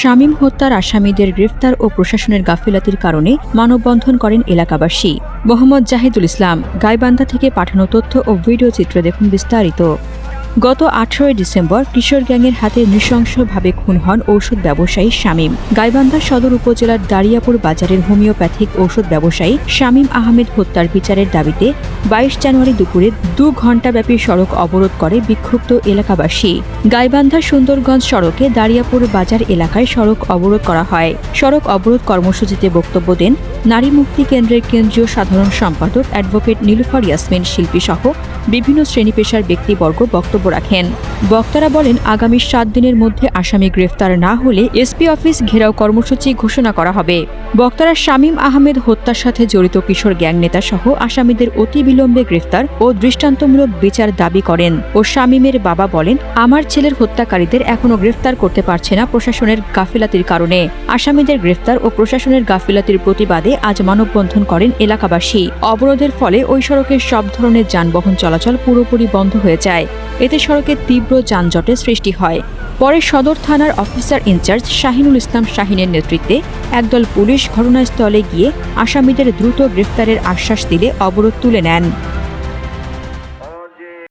শামীম হত্যার আসামিদের গ্রেফতার ও প্রশাসনের গাফিলাতির কারণে মানববন্ধন করেন এলাকাবাসী। মোহাম্মদ জাহিদুল ইসলাম, গাইবান্ধা থেকে পাঠানো তথ্য ও ভিডিও চিত্র দেখুন বিস্তারিত। গত আঠারোই ডিসেম্বর কিশোর গ্যাংয়ের হাতে নৃশংসভাবে খুন হন ঔষধ ব্যবসায়ী শামীম। গাইবান্ধা সদর উপজেলার দারিয়াপুর বাজারের হোমিওপ্যাথিক ঔষধ ব্যবসায়ী শামীম আহমেদ হত্যার বিচারের দাবিতে বাইশ জানুয়ারি দুপুরে দু ঘণ্টাব্যাপী সড়ক অবরোধ করে বিক্ষুব্ধ এলাকাবাসী। গাইবান্ধা সুন্দরগঞ্জ সড়কে দারিয়াপুর বাজার এলাকায় সড়ক অবরোধ করা হয়। সড়ক অবরোধ কর্মসূচিতে বক্তব্য দেন নারী মুক্তি কেন্দ্রের কেন্দ্রীয় সাধারণ সম্পাদক অ্যাডভোকেট নীলুফার ইয়াসমিন শিল্পী সহ বিভিন্ন শ্রেণি পেশার ব্যক্তিবর্গ বক্তব্য রাখেন। বক্তারা বলেন, আগামী সাত দিনের মধ্যে আসামি গ্রেফতার না হলে এসপি অফিস ঘেরাও কর্মসূচি ঘোষণা করা হবে। বক্তারা শামীম আহমেদ হত্যার সাথে জড়িত কিশোর গ্যাং নেতা সহ আসামিদের অতি বিলম্বে গ্রেফতার ও দৃষ্টান্তমূলক বিচার দাবি করেন ও শামীমের বাবা বলেন, আমার ছেলের হত্যাকারীদের এখনও গ্রেফতার করতে পারছে না প্রশাসনের গাফিলাতির কারণে। আসামিদের গ্রেফতার ও প্রশাসনের গাফিলাতির প্রতিবাদে আজ মানববন্ধন করেন এলাকাবাসী। অবরোধের ফলে ওই সড়কের সব ধরনের যানবাহন চলাচল পুরোপুরি বন্ধ হয়ে যায়। এতে সড়কে তীব্র যানজটের সৃষ্টি হয়। পরে সদর থানার অফিসার ইনচার্জ শাহিনুল ইসলাম শাহিনের নেতৃত্বে একদল পুলিশ ঘটনাস্থলে গিয়ে আসামিদের দ্রুত গ্রেফতারের আশ্বাস দিলে অবরোধ তুলে নেন।